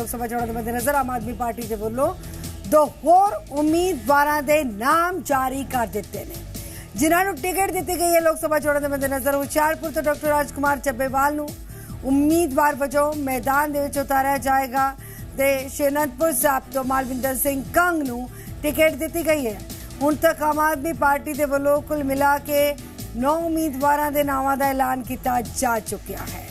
ਲੋਕ ਚੋਣਾਂ ਦੇ ਮੱਦੇਨਜ਼ਰ ਆਮ ਆਦਮੀ ਪਾਰਟੀ ਦੇ ਵੱਲੋਂ ਦੋ ਹੋਰ ਉਮੀਦਵਾਰਾਂ ਦੇ ਨਾਮ ਜਾਰੀ ਕਰ ਦਿੱਤੇ ਨੇ। ਜਿਨ੍ਹਾਂ ਨੂੰ ਟਿਕਟ ਦਿੱਤੀ ਗਈ ਹੈ ਲੋਕ ਸਭਾ ਚੋਣਾਂ ਦੇ ਮੱਦੇਨਜ਼ਰ ਹੁਸ਼ਿਆਰਪੁਰ ਤੋਂ ਡਾਕਟਰ ਰਾਜਕੁਮਾਰ ਚੱਬੇਵਾਲ ਨੂੰ। ਉਮੀਦਵਾਰ ਵਜੋਂ ਮੈਦਾਨ ਦੇ ਵਿੱਚ ਉਤਾਰਿਆ ਜਾਏਗਾ ਤੇ ਸ਼ੇਨਤਪੁਰ ਸਾਹਿਬ ਤੋਂ ਮਾਲਵਿੰਦਰ ਸਿੰਘ ਕੰਗ ਨੂੰ ਟਿਕਟ ਦਿੱਤੀ ਗਈ ਹੈ। ਹੁਣ ਤੱਕ ਆਮ ਆਦਮੀ ਪਾਰਟੀ ਦੇ ਵੱਲੋਂ ਕੁੱਲ ਮਿਲਾ ਕੇ 9 ਉਮੀਦਵਾਰਾਂ ਦੇ ਨਾਵਾਂ ਦਾ ਐਲਾਨ ਕੀਤਾ ਜਾ ਚੁੱਕਿਆ ਹੈ।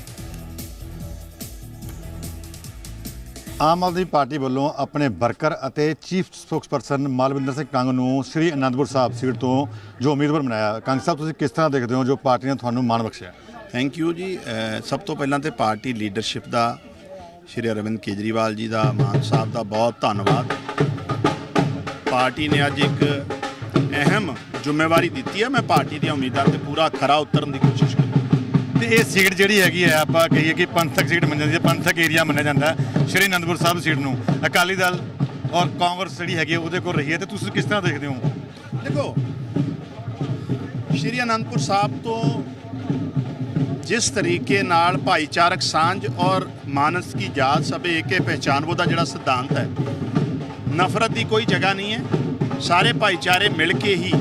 ਆਮ ਆਦਮੀ ਪਾਰਟੀ ਵੱਲੋਂ ਆਪਣੇ ਵਰਕਰ ਅਤੇ ਚੀਫ ਸਪੋਕਸਪਰਸਨ ਮਾਲਵਿੰਦਰ ਸਿੰਘ ਕੰਗ ਨੂੰ ਸ੍ਰੀ ਅਨੰਦਪੁਰ ਸਾਹਿਬ ਸੀਟ ਤੋਂ ਜੋ ਉਮੀਦਵਾਰ ਬਣਾਇਆ, ਕੰਗ ਸਾਹਿਬ, ਤੁਸੀਂ ਕਿਸ ਤਰ੍ਹਾਂ ਦੇਖਦੇ ਹੋ ਜੋ ਪਾਰਟੀ ਨੇ ਤੁਹਾਨੂੰ ਮਾਣ ਬਖਸ਼ਿਆ? ਥੈਂਕ ਯੂ ਜੀ। ਸਭ ਤੋਂ ਪਹਿਲਾਂ ਤੇ ਪਾਰਟੀ ਲੀਡਰਸ਼ਿਪ ਦਾ, ਸ਼੍ਰੀ ਅਰਵਿੰਦ ਕੇਜਰੀਵਾਲ ਜੀ ਦਾ, ਮਾਨ ਸਾਹਿਬ ਦਾ ਬਹੁਤ ਧੰਨਵਾਦ। ਪਾਰਟੀ ਨੇ ਅੱਜ ਇੱਕ ਅਹਿਮ ਜ਼ਿੰਮੇਵਾਰੀ ਦਿੱਤੀ ਹੈ। ਮੈਂ ਪਾਰਟੀ ਦੀਆਂ ਉਮੀਦਾਂ ਤੇ ਪੂਰਾ ਖਰਾ ਉਤਰਨ ਦੀ ਕੋਸ਼ਿਸ਼ ਕਰਾਂਗਾ ਤੇ ਇਹ ਸੀਟ ਜਿਹੜੀ ਹੈਗੀ ਹੈ ਆਪਾਂ ਕਹੀਏ ਕਿ ਪੰਥਕ ਸੀਟ ਮੰਨਿਆ ਜਾਂਦੀ ਹੈ, ਪੰਥਕ ਏਰੀਆ ਮੰਨਿਆ ਜਾਂਦਾ ਹੈ, ਸ੍ਰੀ ਅਨੰਦਪੁਰ ਸਾਹਿਬ ਸੀਟ ਨੂੰ। ਅਕਾਲੀ ਦਲ ਔਰ ਕਾਂਗਰਸ ਜਿਹੜੀ ਹੈਗੀ ਹੈ ਉਹਦੇ ਕੋਲ ਰਹੀ ਹੈ, ਤੇ ਤੁਸੀਂ ਕਿਸ ਤਰ੍ਹਾਂ ਦੇਖਦੇ ਹੋ? ਦੇਖੋ, ਸ਼੍ਰੀ ਅਨੰਦਪੁਰ ਸਾਹਿਬ ਤੋਂ ਜਿਸ ਤਰੀਕੇ ਨਾਲ ਭਾਈਚਾਰਕ ਸਾਂਝ ਔਰ ਮਾਨਸ ਕੀ ਜਾਤ ਸਭ ਏਕੇ ਪਹਿਚਾਨਵੋ ਦਾ ਜਿਹੜਾ ਸਿਧਾਂਤ ਹੈ, ਨਫ਼ਰਤ ਦੀ ਕੋਈ ਜਗ੍ਹਾ ਨਹੀਂ ਹੈ। ਸਾਰੇ ਭਾਈਚਾਰੇ ਮਿਲ ਕੇ ਹੀ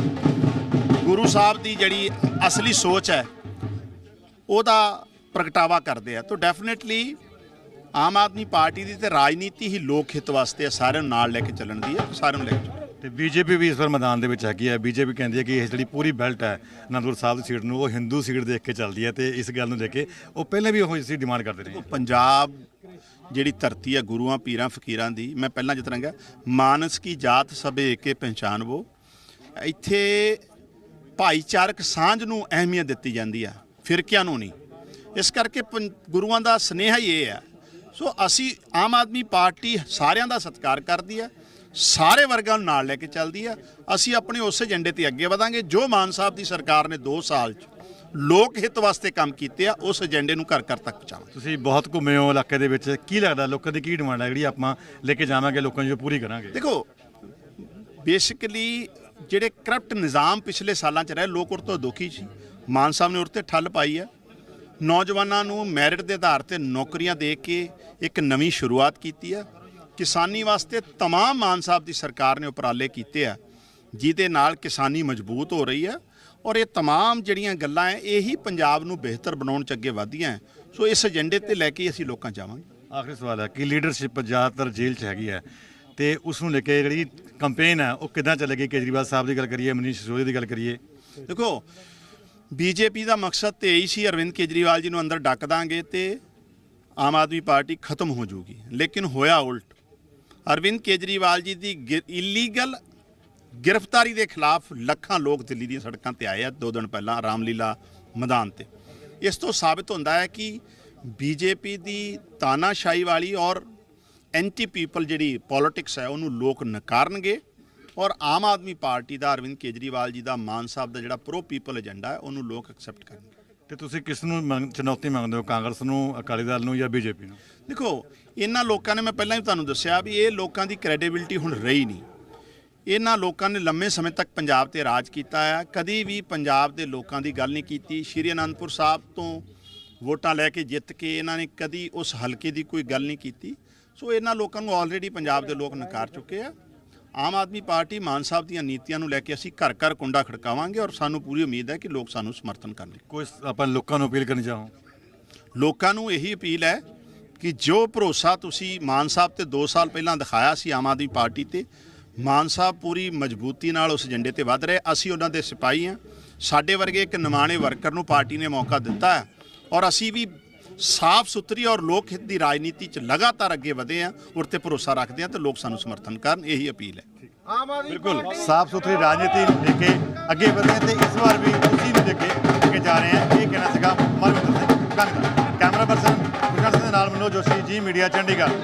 ਗੁਰੂ ਸਾਹਿਬ ਦੀ ਜਿਹੜੀ ਅਸਲੀ ਸੋਚ ਹੈ ਉਹਦਾ ਪ੍ਰਗਟਾਵਾ ਕਰਦੇ ਆ। ਤਾਂ ਡੈਫੀਨਿਟਲੀ ਆਮ ਆਦਮੀ ਪਾਰਟੀ ਦੀ ਤੇ ਰਾਜਨੀਤੀ ਹੀ ਲੋਕ ਹਿੱਤ ਵਾਸਤੇ ਹੈ ਸਾਰਿਆਂ ਨੂੰ ਨਾਲ ਲੈ ਕੇ ਚੱਲਣ ਦੀ ਹੈ ਸਾਰਿਆਂ ਨੂੰ ਲੈ ਕੇ ਚੱਲੋ। ਤੇ ਬੀਜੇਪੀ ਵੀ ਇਸ ਵਾਰ ਮੈਦਾਨ ਦੇ ਵਿੱਚ ਹੈਗੀ ਹੈ ਬੀਜੇਪੀ ਕਹਿੰਦੀ ਹੈ ਕਿ ਇਹ ਜਿਹੜੀ ਪੂਰੀ ਬੈਲਟ ਹੈ ਅਨੰਦਪੁਰ ਸਾਹਿਬ ਦੀ ਸੀਟ ਨੂੰ ਉਹ ਹਿੰਦੂ ਸੀਟ ਦੇਖ ਕੇ ਚੱਲਦੀ ਹੈ ਤੇ ਇਸ ਗੱਲ ਨੂੰ ਦੇਖ ਕੇ ਉਹ ਪਹਿਲਾਂ ਵੀ ਉਹ ਸੀ ਡਿਮਾਂਡ ਕਰਦੇ ਰਹੇ ਪੰਜਾਬ ਜਿਹੜੀ ਧਰਤੀ ਹੈ ਗੁਰੂਆਂ ਪੀਰਾਂ ਫਕੀਰਾਂ ਦੀ ਮੈਂ ਪਹਿਲਾਂ ਜਿਸ ਤਰ੍ਹਾਂ ਕਿਹਾ ਮਾਨਸ ਕੀ ਜਾਤ ਸਭੇ ਏਕੇ ਪਹਿਚਾਨਵੋ ਇੱਥੇ ਭਾਈਚਾਰਕ ਸਾਂਝ ਨੂੰ ਅਹਿਮੀਅਤ ਦਿੱਤੀ ਜਾਂਦੀ ਆ। ਫਿਰਕਿਆਂ ਨੂੰ ਨਹੀਂ। ਇਸ ਕਰਕੇ ਗੁਰੂਆਂ ਦਾ ਸਨੇਹਾ ਹੀ ਇਹ ਹੈ। ਸੋ ਅਸੀਂ ਆਮ ਆਦਮੀ ਪਾਰਟੀ ਸਾਰਿਆਂ ਦਾ ਸਤਿਕਾਰ ਕਰਦੀ ਹੈ। ਸਾਰੇ ਵਰਗਾਂ ਨੂੰ ਨਾਲ ਲੈ ਕੇ ਚੱਲਦੀ ਹੈ। ਅਸੀਂ ਆਪਣੇ ਉਸ ਏਜੰਡੇ ਤੇ ਅੱਗੇ ਵਧਾਂਗੇ। ਜੋ ਮਾਨ ਸਾਹਿਬ ਦੀ ਸਰਕਾਰ ਨੇ 2 ਸਾਲ 'ਚ ਲੋਕ ਹਿੱਤ ਵਾਸਤੇ ਕੰਮ ਕੀਤੇ ਆ ਉਸ ਏਜੰਡੇ ਨੂੰ ਘਰ ਘਰ ਤੱਕ ਪਹੁੰਚਾਵਾਂਗੇ। ਤੁਸੀਂ ਬਹੁਤ ਘੁੰਮੇ ਹੋ ਇਲਾਕੇ ਦੇ ਵਿੱਚ। ਕੀ ਲੱਗਦਾ ਲੋਕਾਂ ਦੀ ਕੀ ਡਿਮਾਂਡ ਹੈ ਜਿਹੜੀ ਆਪਾਂ ਲੈ ਕੇ ਜਾਵਾਂਗੇ ਲੋਕਾਂ ਦੀ ਜੋ ਪੂਰੀ ਕਰਾਂਗੇ? ਦੇਖੋ ਬੇਸਿਕਲੀ ਜਿਹੜੇ ਕਰਪਟ ਨਿਜ਼ਾਮ ਪਿਛਲੇ ਸਾਲਾਂ 'ਚ ਰਹੇ ਲੋਕ ਉਹ ਤੋਂ ਦੁਖੀ ਸੀ। ਮਾਨ ਸਾਹਿਬ ਨੇ ਉਹ ਤੇ ਠੱਲ ਪਾਈ ਹੈ ਨੌਜਵਾਨਾਂ ਨੂੰ ਮੈਰਿਟ ਦੇ ਆਧਾਰ ਤੇ ਨੌਕਰੀਆਂ ਦੇ ਕੇ ਇੱਕ ਨਵੀਂ ਸ਼ੁਰੂਆਤ ਕੀਤੀ ਹੈ ਕਿਸਾਨੀ ਵਾਸਤੇ तमाम ਮਾਨ ਸਾਹਿਬ ਦੀ ਸਰਕਾਰ ਨੇ ਉਪਰਾਲੇ ਕੀਤੇ ਆ ਜਿਹਦੇ ਨਾਲ ਕਿਸਾਨੀ ਮਜ਼ਬੂਤ ਹੋ ਰਹੀ ਹੈ ਔਰ ਇਹ तमाम ਜਿਹੜੀਆਂ ਗੱਲਾਂ ਹੈ ਇਹੀ ਪੰਜਾਬ ਨੂੰ ਬਿਹਤਰ ਬਣਾਉਣ 'ਚ ਅੱਗੇ ਵਧੀਆਂ ਹੈ ਸੋ ਇਸ ਏਜੰਡੇ ਤੇ ਲੈ ਕੇ ਅਸੀਂ ਲੋਕਾਂ 'ਚ ਜਾਵਾਂਗੇ ਆਖਰੀ ਸਵਾਲ ਹੈ ਕਿ ਲੀਡਰਸ਼ਿਪ ਜ਼ਿਆਦਾਤਰ ਜੇਲ੍ਹ 'ਚ ਹੈਗੀ ਹੈ ਤੇ ਉਸ ਨੂੰ ਲੈ ਕੇ ਜਿਹੜੀ ਕੰਪੇਨ ਹੈ ਉਹ ਕਿੱਦਾਂ ਚੱਲੇਗੀ ਕੇਜਰੀਵਾਲ ਸਾਹਿਬ ਦੀ ਗੱਲ ਕਰੀਏ ਮਨੀਸ਼ ਸਿਸੋਦੀਆ ਦੀ ਗੱਲ ਕਰੀਏ ਦੇਖੋ ਬੀਜੇਪੀ ਦਾ ਮਕਸਦ ਤੇ ਇਹੀ ਸੀ, ਅਰਵਿੰਦ ਕੇਜਰੀਵਾਲ ਜੀ ਨੂੰ ਅੰਦਰ ਡੱਕ ਦਾਂਗੇ ਤੇ ਆਮ ਆਦਮੀ ਪਾਰਟੀ ਖਤਮ ਹੋ ਜਾਊਗੀ। ਲੇਕਿਨ ਹੋਇਆ ਉਲਟ। ਅਰਵਿੰਦ ਕੇਜਰੀਵਾਲ ਜੀ ਦੀ ਇਲੀਗਲ ਗ੍ਰਿਫਤਾਰੀ ਦੇ ਖਿਲਾਫ ਲੱਖਾਂ ਲੋਕ ਦਿੱਲੀ ਦੀਆਂ ਸੜਕਾਂ ਤੇ ਆਏ ਆ, ਦੋ ਦਿਨ ਪਹਿਲਾਂ ਰਾਮਲੀਲਾ ਮੈਦਾਨ ਤੇ। ਇਸ ਤੋਂ ਸਾਬਤ ਹੁੰਦਾ ਹੈ ਕਿ ਬੀਜੇਪੀ ਦੀ ਤਾਨਾਸ਼ਾਹੀ ਵਾਲੀ ਔਰ ਐਂਟੀ ਪੀਪਲ ਜਿਹੜੀ ਪੋਲਿਟਿਕਸ ਹੈ, ਉਹਨੂੰ ਲੋਕ ਨਕਾਰਨਗੇ। ਔਰ ਆਮ ਆਦਮੀ ਪਾਰਟੀ ਦਾ ਅਰਵਿੰਦ ਕੇਜਰੀਵਾਲ ਜੀ ਦਾ ਮਾਨ ਸਾਹਿਬ ਦਾ ਜਿਹੜਾ ਪ੍ਰੋ ਪੀਪਲ ਏਜੰਡਾ ਹੈ ਉਹਨੂੰ ਲੋਕ ਐਕਸੈਪਟ ਕਰਨਗੇ ਤੇ ਤੁਸੀਂ ਕਿਸ ਨੂੰ ਚੁਣੌਤੀ ਮੰਗਦੇ ਹੋ ਕਾਂਗਰਸ ਨੂੰ ਅਕਾਲੀ ਦਲ ਨੂੰ ਜਾਂ ਬੀਜੇਪੀ ਨੂੰ? ਦੇਖੋ ਇਹਨਾਂ ਲੋਕਾਂ ਨੇ ਮੈਂ ਪਹਿਲਾਂ ਹੀ ਤੁਹਾਨੂੰ ਦੱਸਿਆ ਵੀ ਇਹ ਲੋਕਾਂ ਦੀ ਕ੍ਰੈਡੀਬਿਲਿਟੀ ਹੁਣ ਰਹੀ ਨਹੀਂ। ਇਹਨਾਂ ਲੋਕਾਂ ਨੇ ਲੰਮੇ ਸਮੇਂ ਤੱਕ ਪੰਜਾਬ ਤੇ ਰਾਜ ਕੀਤਾ ਹੈ ਕਦੀ ਵੀ ਪੰਜਾਬ ਦੇ ਲੋਕਾਂ ਦੀ ਗੱਲ ਨਹੀਂ ਕੀਤੀ। ਸ਼੍ਰੀ ਅਨੰਦਪੁਰ ਸਾਹਿਬ ਤੋਂ ਵੋਟਾਂ ਲੈ ਕੇ ਜਿੱਤ ਕੇ ਇਹਨਾਂ ਨੇ ਕਦੀ ਉਸ ਹਲਕੇ ਦੀ ਕੋਈ ਗੱਲ ਨਹੀਂ ਕੀਤੀ। ਸੋ ਇਹਨਾਂ ਲੋਕਾਂ ਨੂੰ ਆਲਰੇਡੀ ਪੰਜਾਬ ਦੇ ਲੋਕ ਨਕਾਰ ਚੁੱਕੇ ਆ। ਆਮ ਆਦਮੀ ਪਾਰਟੀ ਮਾਨ ਸਾਹਿਬ ਦੀਆਂ ਨੀਤੀਆਂ ਨੂੰ ਲੈ ਕੇ ਅਸੀਂ ਘਰ ਘਰ ਕੁੰਡਾ ਖੜਕਾਵਾਂਗੇ ਔਰ ਸਾਨੂੰ ਪੂਰੀ ਉਮੀਦ ਹੈ ਕਿ ਲੋਕ ਸਾਨੂੰ ਸਮਰਥਨ ਕਰਨਗੇ। ਕੋਈ ਆਪਾਂ ਲੋਕਾਂ ਨੂੰ ਅਪੀਲ ਕਰਨੀ ਚਾਹੋ? ਲੋਕਾਂ ਨੂੰ ਇਹੀ ਅਪੀਲ ਹੈ ਕਿ ਜੋ ਭਰੋਸਾ ਤੁਸੀਂ ਮਾਨ ਸਾਹਿਬ ਤੇ 2 ਸਾਲ ਪਹਿਲਾਂ ਦਿਖਾਇਆ ਸੀ ਆਮ ਆਦਮੀ ਪਾਰਟੀ ਤੇ ਮਾਨ ਸਾਹਿਬ ਪੂਰੀ ਮਜ਼ਬੂਤੀ ਨਾਲ ਉਸ ਏਜੰਡੇ ਤੇ ਵੱਧ ਰਹੇ। ਅਸੀਂ ਉਹਨਾਂ ਦੇ ਸਿਪਾਹੀ ਹਾਂ। ਸਾਡੇ ਵਰਗੇ ਇੱਕ ਨਿਮਾਣੇ ਵਰਕਰ ਨੂੰ ਪਾਰਟੀ ਨੇ ਮੌਕਾ ਦਿੱਤਾ ਔਰ ਅਸੀਂ ਵੀ ਸਾਫ਼ ਸੁਥਰੀ ਔਰ ਲੋਕ ਹਿੱਤ ਦੀ ਰਾਜਨੀਤੀ 'ਚ ਲਗਾਤਾਰ ਅੱਗੇ ਵਧੇ ਹਾਂ ਔਰ ਤੇ ਭਰੋਸਾ ਰੱਖਦੇ ਹਾਂ ਤੇ ਲੋਕ ਸਾਨੂੰ ਸਮਰਥਨ ਕਰਨ ਇਹੀ ਅਪੀਲ ਹੈ। ਬਿਲਕੁਲ। ਸਾਫ਼ ਸੁਥਰੀ ਰਾਜਨੀਤੀ ਨੂੰ ਲੈ ਕੇ ਅੱਗੇ ਵਧੇ ਤੇ ਇਸ ਵਾਰ ਵੀ ਉਸੇ ਨੂੰ ਲੈ ਕੇ ਅੱਗੇ ਜਾ ਰਹੇ ਹਾਂ ਇਹ ਕਹਿਣਾ ਸੀਗਾ ਮਨਵਿੰਦਰ ਸਿੰਘ। ਕੰਗ ਕੈਮਰਾ ਪਰਸਨ ਗੁਰਜੰਟ ਸਿੰਘ ਦੇ ਨਾਲ ਮਨੋਜ ਜੋਸ਼ੀ ਜੀ ਮੀਡੀਆ ਚੰਡੀਗੜ੍ਹ।